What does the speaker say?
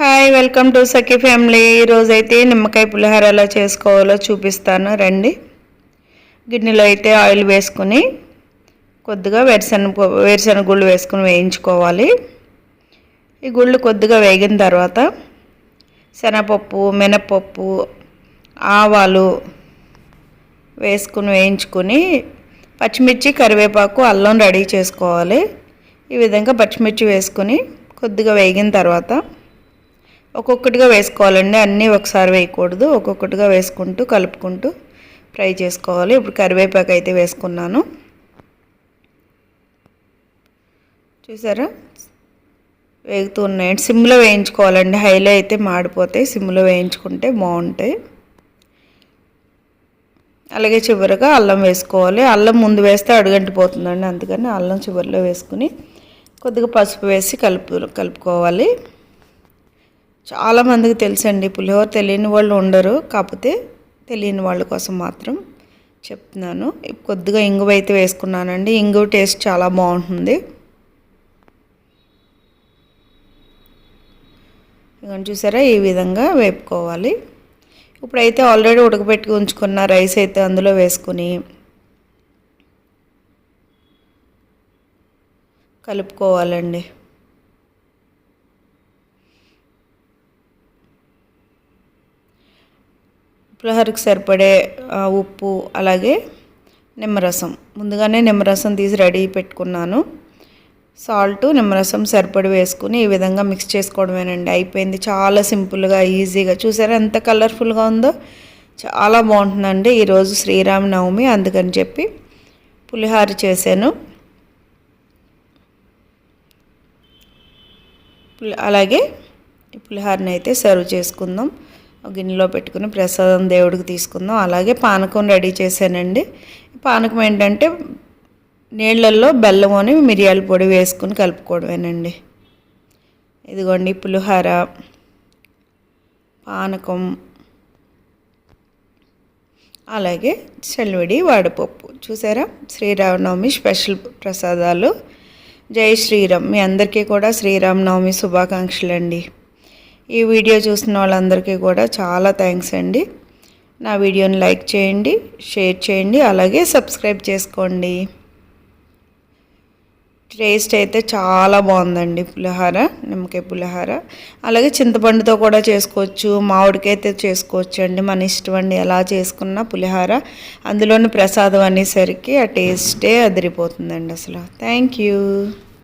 Hi welcome to Sakhi family. ఈరోజు అయితే నిమ్మకాయ పులిహోర ఎలా చేసుకోవాలో చూపిస్తాను. రండి. గిన్నెలో అయితే ఆయిల్ వేసుకుని కొద్దిగా వేరుశనగ వేరుశనగ గుళ్ళు వేసుకుని వేయించుకోవాలి. ఈ గుళ్ళు కొద్దిగా వేగిన తర్వాత శనగపప్పు మినపప్పు ఆవాలు వేసుకుని వేయించుకుని పచ్చిమిర్చి కరివేపాకు అల్లం రెడీ చేసుకోవాలి. ఈ విధంగా పచ్చిమిర్చి వేసుకుని కొద్దిగా వేగిన తర్వాత ఒక్కొక్కటిగా వేసుకోవాలండి. అన్నీ ఒకసారి వేయకూడదు. ఒక్కొక్కటిగా వేసుకుంటూ కలుపుకుంటూ ఫ్రై చేసుకోవాలి. ఇప్పుడు కరివేపాకు అయితే వేసుకున్నాను. చూసారా? వేగుతూ ఉన్నాయి. సిమ్లో వేయించుకోవాలండి. హైలో అయితే మాడిపోతాయి. సిమ్లో వేయించుకుంటే బాగుంటాయి. అలాగే చివరిగా అల్లం వేసుకోవాలి. అల్లం ముందు వేస్తే అడుగంటిపోతుందండి అందుకని అల్లం చివరిలో వేసుకుని కొద్దిగా పసుపు వేసి కలుపు కలుపుకోవాలి. చాలామందికి తెలుసండి పులిహోర తెలియని వాళ్ళు ఉండరు. కాకపోతే తెలియని వాళ్ళ కోసం మాత్రం చెప్తున్నాను. కొద్దిగా ఇంగువ అయితే వేసుకున్నానండి. ఇంగువ టేస్ట్ చాలా బాగుంటుంది. ఇవన్నీ చూసారా ఈ విధంగా వేపుకోవాలి. ఇప్పుడైతే ఆల్రెడీ ఉడకబెట్టి ఉంచుకున్న రైస్ అయితే అందులో వేసుకుని కలుపుకోవాలండి. పులిహోరకు సరిపడే ఉప్పు అలాగే నిమ్మరసం. ముందుగానే నిమ్మరసం తీసి రెడీ పెట్టుకున్నాను. సాల్ట్ నిమ్మరసం సరిపడి వేసుకుని ఈ విధంగా మిక్స్ చేసుకోవడమేనండి. అయిపోయింది. చాలా సింపుల్గా ఈజీగా. చూసారా ఎంత కలర్ఫుల్గా ఉందో? చాలా బాగుంటుందండి ఈరోజు శ్రీరామనవమి అందుకని చెప్పి పులిహార చేశాను. అలాగే పులిహారని అయితే సర్వ్ చేసుకుందాం. గిన్నెలో పెట్టుకుని ప్రసాదం దేవుడికి తీసుకుందాం. అలాగే పానకం రెడీ చేశానండి. పానకం ఏంటంటే నీళ్ళల్లో బెల్లం అని మిరియాల పొడి వేసుకుని కలుపుకోవడమేనండి. ఇదిగోండి పులిహోర పానకం అలాగే చల్విడి వాడపప్పు. చూసారా? శ్రీరామనవమి స్పెషల్ ప్రసాదాలు. జై శ్రీరామ్. మీ అందరికీ కూడా శ్రీరామనవమి శుభాకాంక్షలు అండి ఈ వీడియో చూసిన వాళ్ళందరికీ కూడా చాలా థ్యాంక్స్ అండి. నా వీడియోని లైక్ చేయండి షేర్ చేయండి అలాగే సబ్స్క్రైబ్ చేసుకోండి. టేస్ట్ అయితే చాలా బాగుందండి పులిహార నిమ్మకాయ పులిహార. అలాగే చింతపండుతో కూడా చేసుకోవచ్చు మామిడికైతే చేసుకోవచ్చు అండి. మన ఇష్టం అండి ఎలా చేసుకున్నా పులిహార. అందులోని ప్రసాదం అనేసరికి ఆ టేస్టే అదిరిపోతుందండి అసలు. Thank you